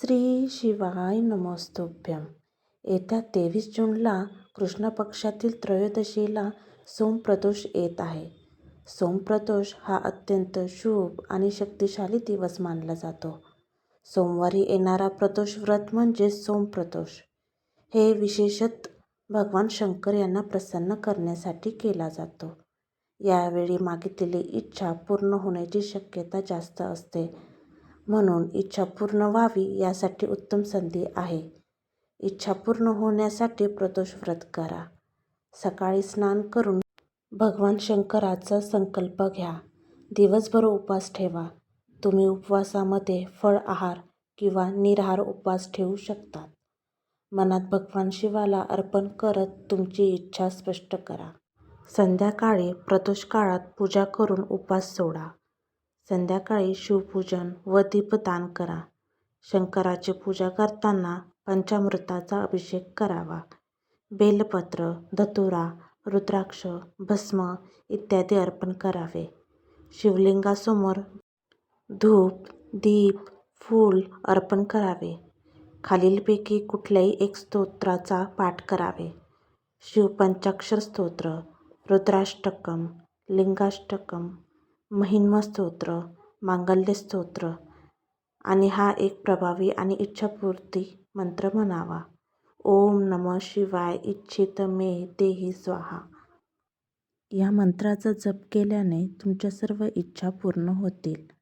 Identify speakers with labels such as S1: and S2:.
S1: श्री शिवाय नमोस्तुभ्यं येत्या तेवीस जूनला कृष्ण पक्षातील त्रयोदशीला सोमप्रदोष येत आहे. सोमप्रदोष हा अत्यंत शुभ आणि शक्तिशाली दिवस मानला जातो. सोमवारी येणारा प्रदोष व्रत म्हणजेच सोमप्रदोष. हे विशेषत भगवान शंकर यांना प्रसन्न करण्यासाठी केला जातो. यावेळी मागितलेली इच्छा पूर्ण होण्याची शक्यता जास्त असते. म्हणून इच्छा पूर्ण व्हावी यासाठी उत्तम संधी आहे. इच्छा पूर्ण होण्यासाठी प्रदोष व्रत करा. सकाळी स्नान करून भगवान शंकराचा संकल्प घ्या. दिवसभर उपवास ठेवा. तुम्ही उपवासामध्ये फळ आहार किंवा निराहार उपवास ठेवू शकतात. मनात भगवान शिवाला अर्पण करत तुमची इच्छा स्पष्ट करा. संध्याकाळी प्रदोष काळात पूजा करून उपवास सोडा. संध्याकाळी शिवपूजन व दीपदान करा. शंकराची पूजा करताना पंचामृताचा अभिषेक करावा. बेलपत्र, धतुरा, रुद्राक्ष, भस्म इत्यादी अर्पण करावे. शिवलिंगासमोर धूप, दीप, फूल अर्पण करावे. खालीलपैकी कुठल्याही एक स्तोत्राचा पाठ करावे. शिवपंचाक्षर स्तोत्र, रुद्राष्टकम लिंगाष्टकम महिम्न मांगल्यस्तोत्र आणि हा एक प्रभावी आणि इच्छापूर्ती मंत्र म्हणावा. ओम नमः शिवाय इच्छित मे देहि स्वाहा. या मंत्राचा जप केल्याने तुमच्या सर्व इच्छा पूर्ण होतील.